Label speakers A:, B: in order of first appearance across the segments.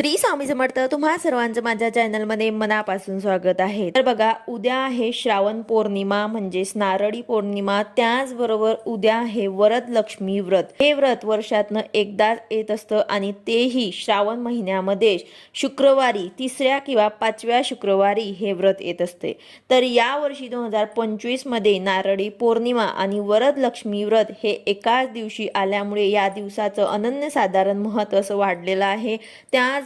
A: श्री स्वामी समर्थ तुम्हा सर्वांचं माझ्या चॅनलमध्ये मनापासून स्वागत आहे. तर बघा उद्या आहे श्रावण पौर्णिमा म्हणजेच नारळी पौर्णिमा. त्याचबरोबर उद्या आहे वरद लक्ष्मी व्रत. हे व्रत वर्षातनं एकदाच येत असतं आणि तेही श्रावण महिन्यामध्ये शुक्रवारी तिसऱ्या किंवा पाचव्या शुक्रवारी हे व्रत येत असते. तर या वर्षी दोन हजार पंचवीसमध्ये नारळी पौर्णिमा आणि वरद लक्ष्मी व्रत हे एकाच दिवशी आल्यामुळे या दिवसाचं अनन्यसाधारण महत्त्व असं वाढलेलं आहे.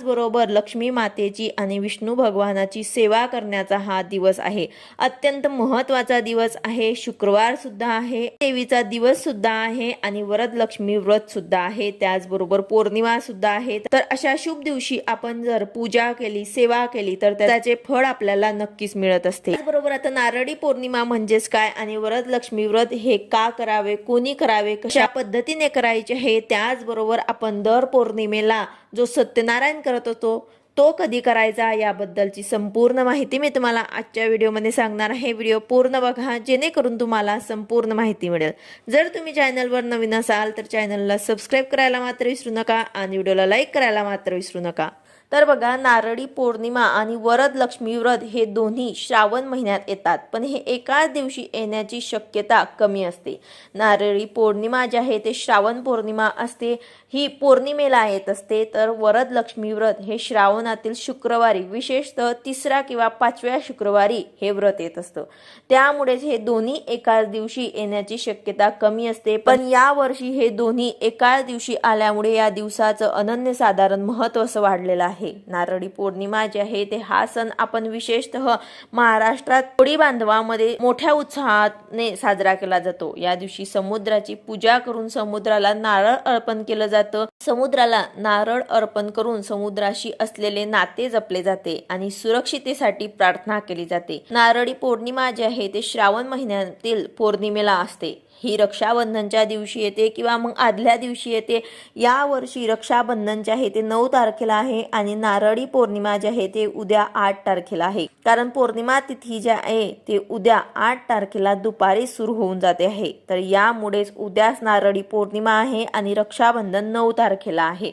A: त्याचबरोबर लक्ष्मी मातेची आणि विष्णू भगवानाची सेवा करण्याचा हा दिवस आहे. अत्यंत महत्त्वाचा दिवस आहे. शुक्रवार सुद्धा आहे. देवीचा दिवस सुद्धा आहे आणि वरद लक्ष्मी व्रत सुद्धा आहे. त्याचबरोबर पौर्णिमा सुद्धा आहे. तर अशा शुभ दिवशी आपण जर पूजा केली सेवा केली तर त्याचे फळ आपल्याला नक्कीच मिळत असते. त्याचबरोबर आता नारळी पौर्णिमा म्हणजेच काय आणि वरद लक्ष्मी व्रत हे का करावे कोणी करावे कशा पद्धतीने करायचे हे त्याचबरोबर आपण दर पौर्णिमेला जो सत्यनारायण करत होतो तो कधी करायचा याबद्दलची संपूर्ण माहिती मी तुम्हाला आजच्या व्हिडिओमध्ये सांगणार आहे. व्हिडिओ पूर्ण बघा जेणेकरून तुम्हाला संपूर्ण माहिती मिळेल. जर तुम्ही चॅनलवर नवीन असाल तर चॅनलला सबस्क्राईब करायला मात्र विसरू नका आणि व्हिडिओला लाईक करायला मात्र विसरू नका. तर बघा नारळी पौर्णिमा आणि वरद लक्ष्मी व्रत हे दोन्ही श्रावण महिन्यात येतात. पण हे एकाच दिवशी येण्याची शक्यता कमी असते. नारळी पौर्णिमा जी आहे ते श्रावण पौर्णिमा असते. ही पौर्णिमेला येत असते. तर वरद लक्ष्मी व्रत हे श्रावणातील शुक्रवारी विशेषतः तिसरा किंवा पाचव्या शुक्रवारी हे व्रत येत असतं. त्यामुळेच हे दोन्ही एकाच दिवशी येण्याची शक्यता कमी असते. पण या वर्षी हे दोन्ही एकाच दिवशी आल्यामुळे या दिवसाचं अनन्यसाधारण महत्त्व असं वाढलेलं आहे. आहे. नारळी पौर्णिमा जी आहे ते हा सण आपण विशेषतः महाराष्ट्रात कोळी बांधवामध्ये मोठ्या उत्साहाने साजरा केला जातो. या दिवशी समुद्राची पूजा करून समुद्राला नारळ अर्पण केलं जातं. समुद्राला नारळ अर्पण करून समुद्राशी असलेले नाते जपले जाते आणि सुरक्षितेसाठी प्रार्थना केली जाते. नारळी पौर्णिमा जी आहे ते श्रावण महिन्यातील पौर्णिमेला असते. ही रक्षाबंधनच्या दिवशी येते किंवा मग आदल्या दिवशी येते. या वर्षी रक्षाबंधन जे आहे ते नऊ तारखेला आहे आणि नारळी पौर्णिमा जी आहे ते उद्या आठ तारखेला आहे. कारण पौर्णिमा तिथी जी आहे ते उद्या आठ तारखेला दुपारी सुरू होऊन जाते आहे. तर यामुळेच उद्याच नारळी पौर्णिमा आहे आणि रक्षाबंधन नऊ तारखेला आहे.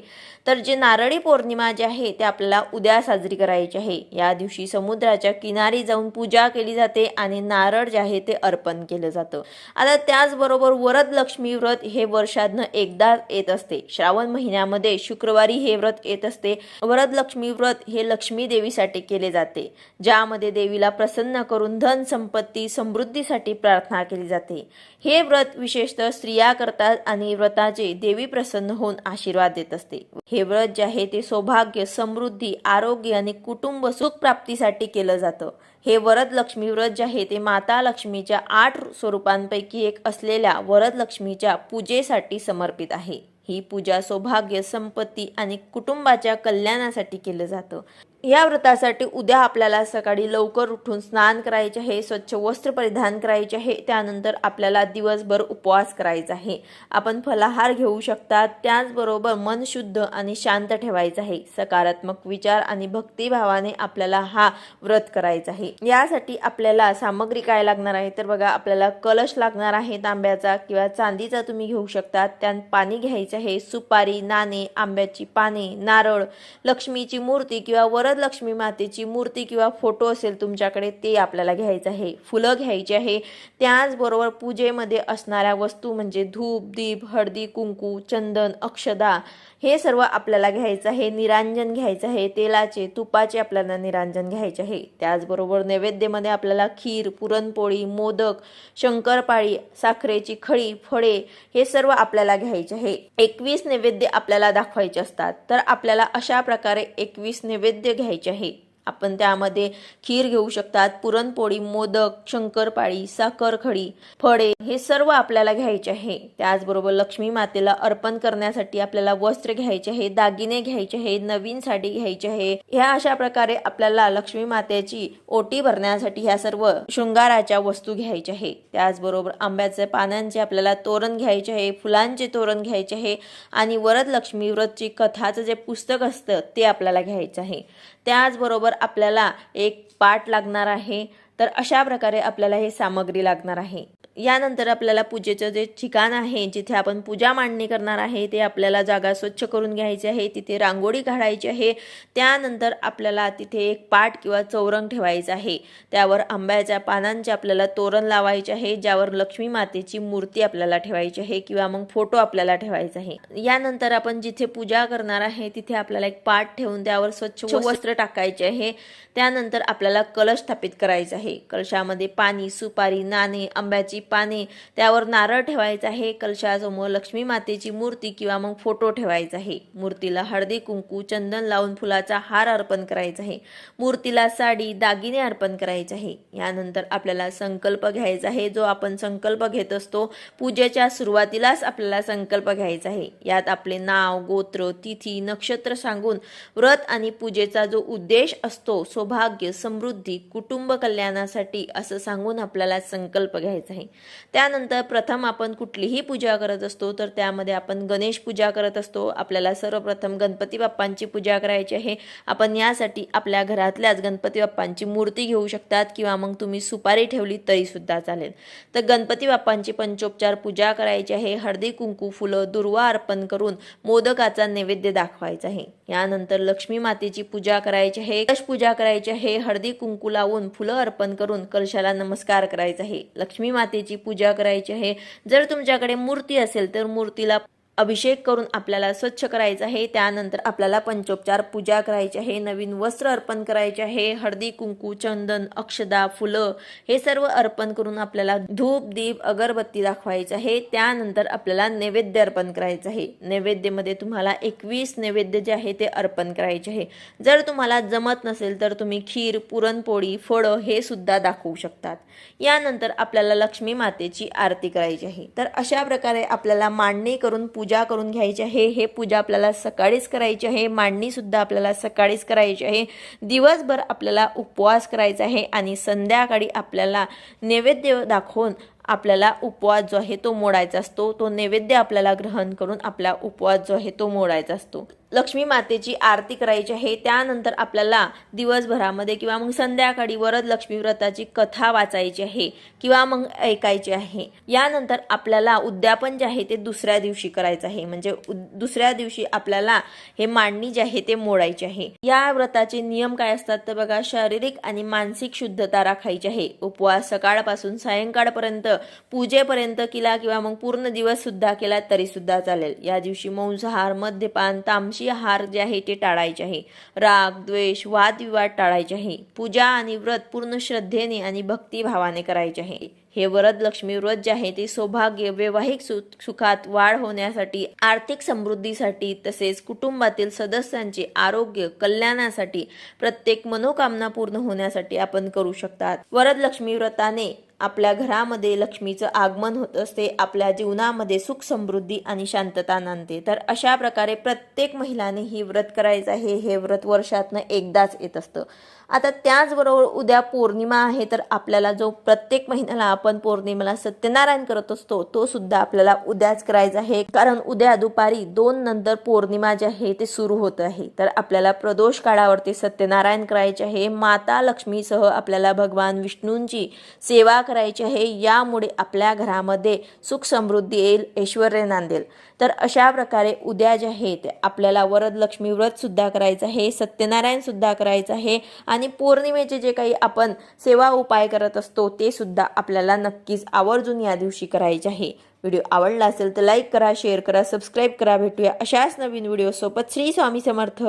A: तर जे नारळी पौर्णिमा जी आहे ते आपल्याला उद्या साजरी करायची आहे. या दिवशी समुद्राच्या किनारी जाऊन पूजा केली जाते आणि नारळ जे आहे ते अर्पण केलं जातं. आता त्याच त्याचबरोबर वरद लक्ष्मी व्रत हे वर्षातनं एकदा येत असते. श्रावण महिन्यामध्ये शुक्रवारी हे व्रत येत असते. वरद लक्ष्मी व्रत हे लक्ष्मी देवीसाठी केले जाते ज्यामध्ये देवीला प्रसन्न करून धन संपत्ती समृद्धीसाठी प्रार्थना केली जाते. हे व्रत विशेषतः स्त्रिया करतात आणि व्रताचे देवी प्रसन्न होऊन आशीर्वाद देत असते. हे व्रत जे आहे ते सौभाग्य समृद्धी आरोग्य आणि कुटुंब सुख प्राप्तीसाठी केलं जातं. हे वरद लक्ष्मी व्रत जे आहे ते माता लक्ष्मीच्या आठ स्वरूपांपैकी एक असलेल्या वरद लक्ष्मीच्या पूजेसाठी समर्पित आहे. ही पूजा सौभाग्य संपत्ती आणि कुटुंबाच्या कल्याणासाठी केलं जातं. या व्रतासाठी उद्या आपल्याला सकाळी लवकर उठून स्नान करायचे आहे स्वच्छ वस्त्र परिधान करायचे आहे त्यानंतर आपल्याला दिवसभर उपवास करायचा आहे. आपण फलाहार घेऊ शकतात त्याचबरोबर मन शुद्ध आणि शांत ठेवायचं आहे. सकारात्मक विचार आणि भक्तिभावाने आपल्याला हा व्रत करायचा आहे. यासाठी आपल्याला सामग्री काय लागणार आहे? तर बघा आपल्याला कलश लागणार आहे तांब्याचा किंवा चांदीचा तुम्ही घेऊ शकता. त्यात पाणी घ्यायचं आहे सुपारी नाणे आंब्याची पाने नारळ लक्ष्मीची मूर्ती किंवा वर लक्ष्मी मातेची मूर्ती किंवा फोटो असेल तुमच्याकडे ते आपल्याला घ्यायचं आहे. फुलं घ्यायची आहे. त्याचबरोबर पूजेमध्ये असणाऱ्या वस्तू म्हणजे धूप दीप हळदी कुंकू चंदन अक्षदा हे सर्व आपल्याला घ्यायचं आहे. निरांजन घ्यायचं आहे. तेलाचे तुपाचे आपल्याला निरांजन घ्यायचे आहे. त्याचबरोबर नैवेद्यमध्ये आपल्याला खीर पुरणपोळी मोदक शंकरपाळी साखरेची खळी फळे हे सर्व आपल्याला घ्यायचे आहे. एकवीस नैवेद्य आपल्याला दाखवायचे असतात. तर आपल्याला अशा प्रकारे एकवीस नैवेद्य घ्यायचे आहे. आपण त्यामध्ये खीर घेऊ शकतात पुरणपोळी मोदक शंकरपाळी साखरखडी फळे हे सर्व आपल्याला घ्यायचे आहे. त्याचबरोबर लक्ष्मी मातेला अर्पण करण्यासाठी आपल्याला वस्त्र घ्यायचे आहे दागिने घ्यायचे आहे नवीन साडी घ्यायची आहे. ह्या अशा प्रकारे आपल्याला लक्ष्मी मातेची ओटी भरण्यासाठी ह्या सर्व शृंगाराच्या वस्तू घ्यायच्या आहे. त्याचबरोबर आंब्याचे पानांचे आपल्याला तोरण घ्यायचे आहे फुलांचे तोरण घ्यायचे आहे आणि वरद लक्ष्मी व्रतची कथाचं जे पुस्तक असतं ते आपल्याला घ्यायचं आहे. त्याचबरोबर आपल्याला एक पाट लागणार आहे. तर अशा प्रकारे आपल्याला हे सामग्री लागणार आहे. यानंतर आपल्याला पूजेचं जे ठिकाण आहे जिथे आपण पूजा मांडणी करणार आहे ते आपल्याला जागा स्वच्छ करून घ्यायची आहे तिथे रांगोळी काढायची आहे. त्यानंतर आपल्याला तिथे एक पाट किंवा चौरंग ठेवायचं आहे. त्यावर आंब्याच्या पानांचे आपल्याला तोरण लावायचे आहे ज्यावर लक्ष्मी मातेची मूर्ती आपल्याला ठेवायची आहे किंवा मग फोटो आपल्याला ठेवायचा आहे. यानंतर आपण जिथे पूजा करणार आहे तिथे आपल्याला एक पाट ठेवून त्यावर स्वच्छ वस्त्र टाकायचे आहे. त्यानंतर आपल्याला कलश स्थापित करायचा आहे. कलशामध्ये पाणी सुपारी नाणे आंब्याची पाने त्यावर नारळ ठेवायचा आहे. कलशासमोर लक्ष्मी मातेची मूर्ती किंवा मग फोटो ठेवायचा आहे. मूर्तीला हळदी कुंकू चंदन लावून फुलाचा हार अर्पण करायचा आहे. मूर्तीला साडी दागिने अर्पण करायचे आहे. यानंतर आपल्याला संकल्प घ्यायचा आहे. जो आपण संकल्प घेत असतो पूजेच्या सुरुवातीलाच आपल्याला संकल्प घ्यायचा आहे. यात आपले नाव गोत्र तिथी नक्षत्र सांगून व्रत आणि पूजेचा जो उद्देश असतो सौभाग्य समृद्धी कुटुंब कल्याणासाठी असं सांगून आपल्याला संकल्प घ्यायचा आहे. त्यानंतर प्रथम आपण कुठलीही पूजा करत असतो तर त्यामध्ये आपण गणेश पूजा करत असतो. आपल्याला सर्वप्रथम गणपती बाप्पांची पूजा करायची आहे. आपण यासाठी आपल्या घरातल्याच गणपती बाप्पांची मूर्ती घेऊ शकतात किंवा मग तुम्ही सुपारी ठेवली तरी सुद्धा चालेल. तर गणपती बाप्पांची पंचोपचार पूजा करायची आहे. हळदी कुंकू फुलं दुर्वा अर्पण करून मोदकाचा नैवेद्य दाखवायचा आहे. यानंतर लक्ष्मी मातेची पूजा करायची आहे. कलश पूजा करायची आहे. हळदी कुंकू लावून फुलं अर्पण करून कलशाला नमस्कार करायचा आहे. लक्ष्मी मातेची पूजा करायची आहे. जर तुमच्याकडे मूर्ती असेल तर मूर्तीला अभिषेक करून आपल्याला स्वच्छ करायचं आहे. त्यानंतर आपल्याला पंचोपचार पूजा करायची आहे. नवीन वस्त्र अर्पण करायचे आहे. हळदी कुंकू चंदन अक्षदा फुलं हे सर्व अर्पण करून आपल्याला धूप दीप अगरबत्ती दाखवायचं आहे. त्यानंतर आपल्याला नैवेद्य अर्पण करायचं आहे. नैवेद्यमध्ये तुम्हाला एकवीस नैवेद्य जे आहे ते अर्पण करायचे आहे. जर तुम्हाला जमत नसेल तर तुम्ही खीर पुरणपोळी फळं हे सुद्धा दाखवू शकतात. यानंतर आपल्याला लक्ष्मी मातेची आरती करायची आहे. तर अशा प्रकारे आपल्याला मांडणी करून पूजा करून घ्यायची आहे हे पूजा आपल्याला सकाळीच करायची आहे मांडणीसुद्धा आपल्याला सकाळीच करायची आहे. दिवसभर आपल्याला उपवास करायचा आहे आणि संध्याकाळी आपल्याला नैवेद्य दाखवून आपल्याला उपवास जो आहे तो मोडायचा असतो. तो नैवेद्य आपल्याला ग्रहण करून आपला उपवास जो आहे तो मोडायचा असतो. लक्ष्मी मातेची आरती करायची आहे. त्यानंतर आपल्याला दिवसभरामध्ये किंवा मग संध्याकाळी वरद लक्ष्मी व्रताची कथा वाचायची आहे किंवा मग ऐकायची आहे. यानंतर आपल्याला उद्यापन जे आहे ते दुसऱ्या दिवशी करायचं आहे. म्हणजे दुसऱ्या दिवशी आपल्याला हे मांडणी जे आहे ते मोडायचे आहे. या व्रताचे नियम काय असतात? तर बघा शारीरिक आणि मानसिक शुद्धता राखायची आहे. उपवास सकाळपासून सायंकाळपर्यंत पूजेपर्यंत केला किंवा मग पूर्ण दिवस सुद्धा केला तरी सुद्धा चालेल. या दिवशी मांसाहार मद्यपान तामशी आहार जे आहे ते टाळायचे आहे. राग द्वेष वादविवाद टाळायचे आहे. पूजा आणि व्रत पूर्ण श्रद्धेने आणि भक्तिभावाने करायचे आहे. हे वरद लक्ष्मी व्रत जे आहे ते सौभाग्य वैवाहिक सु सुखात वाढ होण्यासाठी आर्थिक समृद्धीसाठी तसेच कुटुंबातील सदस्यांचे आरोग्य कल्याणासाठी प्रत्येक मनोकामना पूर्ण होण्यासाठी आपण करू शकतात. वरद लक्ष्मी व्रताने आपल्या घरामध्ये लक्ष्मीचं आगमन होत असते आपल्या जीवनामध्ये सुख समृद्धी आणि शांतता नांदते. तर अशा प्रकारे प्रत्येक महिलाने ही व्रत करायचं आहे हे व्रत वर्षातनं एकदाच येत असतं. आता त्याचबरोबर उद्या पौर्णिमा आहे तर आपल्याला जो प्रत्येक महिन्याला आपण पौर्णिमेला सत्यनारायण करत असतो तो सुद्धा आपल्याला उद्याच करायचा आहे. कारण उद्या दुपारी दोन नंतर पौर्णिमा जे आहे ते सुरू होत आहे. तर आपल्याला प्रदोष काळावरती सत्यनारायण करायचे आहे. माता लक्ष्मीसह आपल्याला भगवान विष्णूंची सेवा करायची आहे. यामुळे आपल्या घरामध्ये सुख समृद्धी येईल ऐश्वर नांदेल. तर अशा प्रकारे उद्या जे आहे ते आपल्याला वरद लक्ष्मी व्रत सुद्धा करायचं आहे सत्यनारायण सुद्धा करायचं आहे. आणि आणि पौर्णिमेचे जे काही आपण सेवा उपाय करत असतो ते सुद्धा आपल्याला नक्कीच आवर्जून या दिवशी करायचे आहे. व्हिडिओ आवडला असेल तर लाईक करा शेअर करा सबस्क्राईब करा. भेटूया अशाच नवीन व्हिडिओसोबत श्री स्वामी समर्थ.